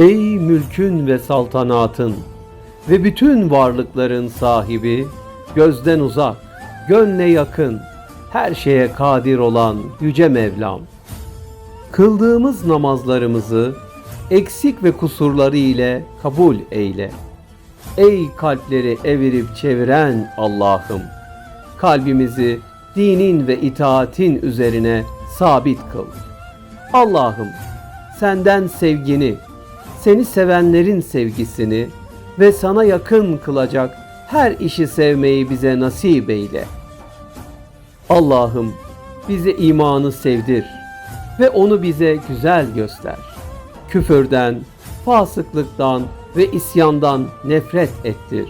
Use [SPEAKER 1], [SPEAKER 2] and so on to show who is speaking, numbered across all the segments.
[SPEAKER 1] Ey mülkün ve saltanatın ve bütün varlıkların sahibi, gözden uzak, gönle yakın, her şeye kadir olan Yüce Mevlam. Kıldığımız namazlarımızı eksik ve kusurları ile kabul eyle. Ey kalpleri evirip çeviren Allah'ım! Kalbimizi dinin ve itaatin üzerine sabit kıl. Allah'ım senden sevgini, seni sevenlerin sevgisini ve sana yakın kılacak her işi sevmeyi bize nasip eyle. Allah'ım bize imanı sevdir ve onu bize güzel göster. Küfürden, fasıklıktan ve isyandan nefret ettir.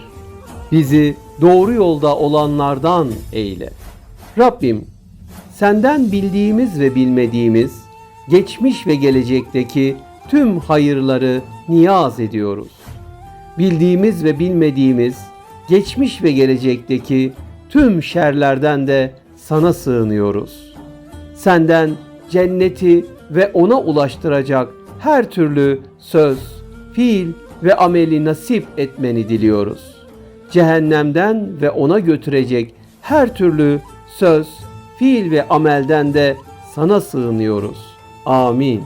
[SPEAKER 1] Bizi doğru yolda olanlardan eyle. Rabbim, senden bildiğimiz ve bilmediğimiz, geçmiş ve gelecekteki tüm hayırları niyaz ediyoruz. Bildiğimiz ve bilmediğimiz, geçmiş ve gelecekteki tüm şerlerden de sana sığınıyoruz. Senden cenneti ve ona ulaştıracak her türlü söz, fiil ve ameli nasip etmeni diliyoruz. Cehennemden ve ona götürecek her türlü söz, fiil ve amelden de sana sığınıyoruz. Amin.